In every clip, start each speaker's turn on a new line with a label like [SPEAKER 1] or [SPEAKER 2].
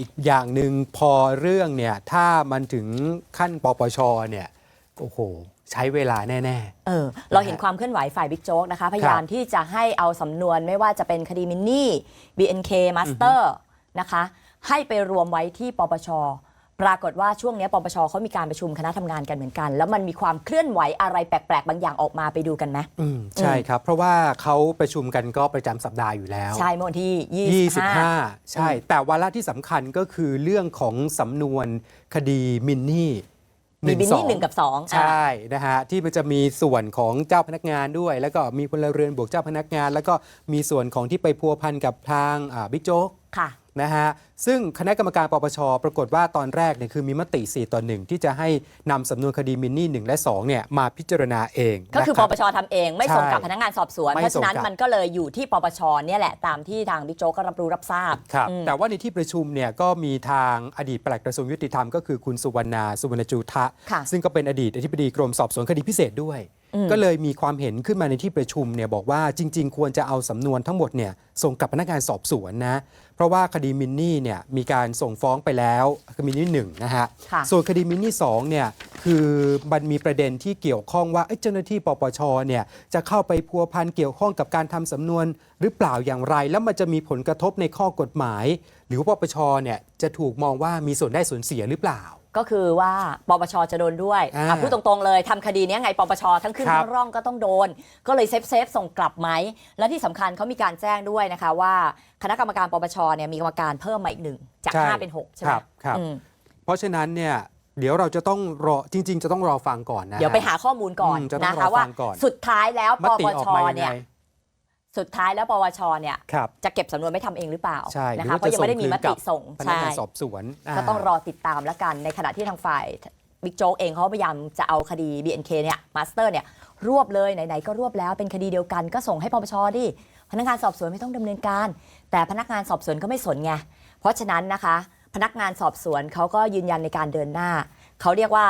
[SPEAKER 1] อีกอย่างหนึ่งพอเรื่องเนี่ยถ้ามันถึงขั้นปปชเนี่ยโอ้โห ใช้เวลาแน่
[SPEAKER 2] เออ เราเห็นความเคลื่อนไหวฝ่ายบิ๊กโจ๊กนะคะ พยายามที่จะให้เอาสำนวนไม่ว่าจะเป็นคดีมินนี่ BNK Master นะคะ ให้ไปรวมไว้ที่ปปช ปรากฏว่าช่วงนี้ปปชเขามีการประชุมคณะทำงานกันเหมือนกัน แล้วมันมีความเคลื่อนไหวอะไรแปลกๆ บางอย่างออกมาไปดูกันไหม
[SPEAKER 1] ๆอืมใช่ครับ เพราะว่าเขาประชุมกันก็ประจำสัปดาห์อยู่แล้ว
[SPEAKER 2] ใช่เมื่อวันที่ 25
[SPEAKER 1] 25ใช่ แต่วาระที่สำคัญก็คือเรื่องของสำนวนคดีมินนี่
[SPEAKER 2] มีบินนี่
[SPEAKER 1] 1
[SPEAKER 2] หนึ่งกับสอง
[SPEAKER 1] ใช่นะฮะที่มันจะมีส่วนของเจ้าพนักงานด้วย แล้วก็มีพลเรือนบวกเจ้าพนักงาน แล้วก็มีส่วนของที่ไปพัวพันกับทางอ่าบิ๊กโจ๊ก
[SPEAKER 2] ค่ะ
[SPEAKER 1] นะฮะซึ่งคณะกรรมการปปชปรากฏว่าตอนแรกเนี่ยคือมีมติ 4 ต่อ 1 ที่จะให้นำสำนวนคดีมินนี่ 1 และ2เนี่ยมาพิจารณาเอง
[SPEAKER 2] ก็คือ
[SPEAKER 1] นะ
[SPEAKER 2] ป
[SPEAKER 1] รับ
[SPEAKER 2] ปชทำเองไม่ส่งกับ
[SPEAKER 1] ใช่
[SPEAKER 2] พนักงานสอบสวน
[SPEAKER 1] ไม่
[SPEAKER 2] เพราะฉะนั้น
[SPEAKER 1] ส่งกลับ
[SPEAKER 2] มันก็เลยอยู่ที่ปปชเนี่ยแหละตามที่ทางบิ๊กโจ๊กก็รับรู้รับทราบ
[SPEAKER 1] ครับ
[SPEAKER 2] อืม
[SPEAKER 1] แต่ว่าในที่ประชุมเนี่ยก็มีทางอดีตปลัดกระทรวงยุติธรรมก็คือคุณสุวรรณาสุวรรณจูทะ
[SPEAKER 2] ค่ะ
[SPEAKER 1] ซึ่งก็เป็นอดีตอธิบดีกรมสอบสวนคดีพิเศษด้วย ก็เลยมีความเห็นขึ้นมาในที่ประชุมเนี่ยบอกว่าจริง ๆ ควรจะเอาสำนวนทั้งหมดเนี่ยส่งกับพนักงานสอบสวนนะ เพราะว่าคดีมินนี่เนี่ยมีการส่งฟ้องไปแล้วคดีมินนี่หนึ่งนะฮะ
[SPEAKER 2] ค่ะ
[SPEAKER 1] ส่วนคดีมินนี่สองเนี่ยคือมันมีประเด็นที่เกี่ยวข้องว่าเอ้ยเจ้าหน้าที่ปปชเนี่ยจะเข้าไปพัวพันเกี่ยวข้องกับการทำสำนวนหรือเปล่าอย่างไร แล้วมันจะมีผลกระทบในข้อกฎหมาย หรือว่าปปชเนี่ยจะถูกมองว่ามีส่วนได้ส่วนเสียหรือเปล่า
[SPEAKER 2] ก็คือว่าปปชจะโดนด้วย
[SPEAKER 1] อ่า
[SPEAKER 2] อะพูดตรงๆเลยทำคดีเนี้ยไงปปชทั้งขึ้น
[SPEAKER 1] ครับ
[SPEAKER 2] ทั้งร่องก็ต้องโดน ก็เลยเซฟเซฟส่งกลับไหม และที่สำคัญเขามีการแจ้งด้วยนะคะว่าคณะกรรมการปปชเนี่ยมีกรรมการเพิ่มมาอีกหนึ่งจาก
[SPEAKER 1] ใช่
[SPEAKER 2] 5เป็น6ใช่ไห
[SPEAKER 1] ค
[SPEAKER 2] ม
[SPEAKER 1] รับครับ
[SPEAKER 2] อืม
[SPEAKER 1] เพราะฉะนั้นเนี่ยเดี๋ยวเราจะต้องรอจริง ๆ จะต้องรอฟังก่อนนะ
[SPEAKER 2] เดี๋ยวไปหาข้อมูลก่อน
[SPEAKER 1] อืมจะต้อง
[SPEAKER 2] นะคะ
[SPEAKER 1] รอ
[SPEAKER 2] ว่า
[SPEAKER 1] ฟังก่อน
[SPEAKER 2] สุดท้ายแล้ว
[SPEAKER 1] ม
[SPEAKER 2] ป
[SPEAKER 1] ติ
[SPEAKER 2] ป
[SPEAKER 1] ออก
[SPEAKER 2] ช
[SPEAKER 1] มายัง
[SPEAKER 2] เนี่ย
[SPEAKER 1] ไง
[SPEAKER 2] สุดท้ายแล้วปปชเนี่ย
[SPEAKER 1] ครับ
[SPEAKER 2] จะเก็บสำนวนไม่ทำเองหรือเปล่า
[SPEAKER 1] ใช่
[SPEAKER 2] นะคะเพราะยังไม่ได้มีมติส่ง
[SPEAKER 1] พนัก
[SPEAKER 2] ใช่
[SPEAKER 1] งานสอบสวนา
[SPEAKER 2] ก็ต้องรอติดตามแล้วกันในขณะที่ทางฝ่ายบิ๊กโจ๊กเองเขาพยายามจะเอาคดี BNK เนี่ยมาสเตอร์เนี่ยรวบเลยไหนๆก็รวบแล้วเป็นคดีเดียวกันก็ส่งให้ปปชดิพนักงานสอบสวนไม่ต้องดำเนินการ แต่พนักงานสอบสวนก็ไม่สนไงเพราะฉะนั้นนะคะ พนักงานสอบสวนเขาก็ยืนยันในการเดินหน้าเขาเรียกว่า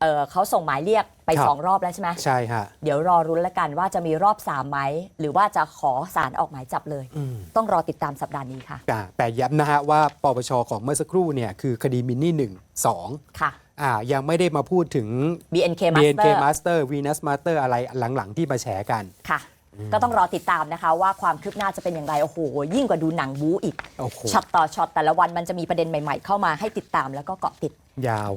[SPEAKER 2] เอ่อเขาส่งหมายเรียก ไป
[SPEAKER 1] ครับ
[SPEAKER 2] สองรอบแล้วใช่ไหม
[SPEAKER 1] ใช่ฮะ
[SPEAKER 2] เดี๋ยวรอรุ้นแล้วกันว่าจะมีรอบสามไหมหรือว่าจะขอสารออกหมายจับเลย
[SPEAKER 1] อืม
[SPEAKER 2] ต้องรอติดตามสัปดาห์นี้ค่ะ
[SPEAKER 1] อ่าแต่ย้ำนะฮะว่าปปชของเมื่อสักครู่เนี่ยคือคดีมินนี่หนึ่งสอง
[SPEAKER 2] ค่ะ
[SPEAKER 1] อ่ายังไม่ได้มาพูดถึง
[SPEAKER 2] BNK
[SPEAKER 1] BNK
[SPEAKER 2] Master
[SPEAKER 1] Master Venus Master อะไรหลังๆ ที่มาแฉกัน
[SPEAKER 2] ค่ะ ก็ต้องรอติดตามนะคะว่าความคืบหน้าจะเป็นอย่างไร โอ้โห ยิ่งกว่าดูหนังบู๊อีก
[SPEAKER 1] โอ้โห
[SPEAKER 2] ช็อตต่อช็อตแต่ละวันมันจะมีประเด็นใหม่ๆเข้ามาให้ติดตามแล้วก็เกาะติด
[SPEAKER 1] ยาว